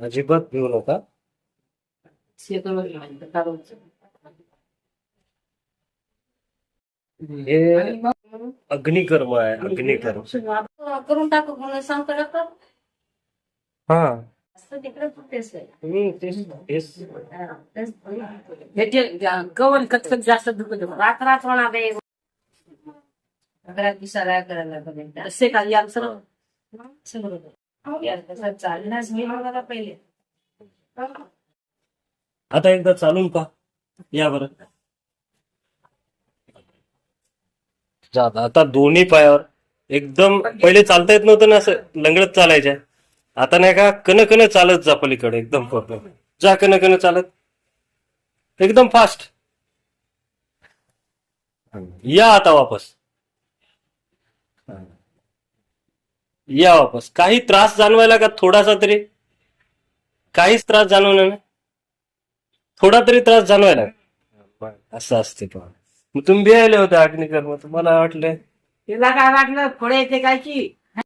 अजिबात भिवू नका. हे अग्निकर्म आहे अग्निकर्म. करून टाकू म्हणून सांगतो डॉक्टर हा. गवन जास्त दुखत रात रात होणार आहे. करायला लागेल. असे खाली आमचं चालण्यास मी मला पहिले. आता एकदा चालून पहा. या बरं. जा- आता दोन्ही पायावर. एकदम पहिले चालता येत नव्हतं ना असं लंगडत चालायच्या. आता नाही का कन कन चालत जा पलीकडे एकदम जा कन कन चालत. एकदम फास्ट या आता वापस. या वापस. काही त्रास जाणवायला का थोडासा तरी? काहीच त्रास जाणवला ना थोडा तरी त्रास जाणवायला. असं असते पण मग तुम्ही बियायले होते अग्निकर्म तुम्हाला वाटलं तिला काय वाटलं? फळे येते काय की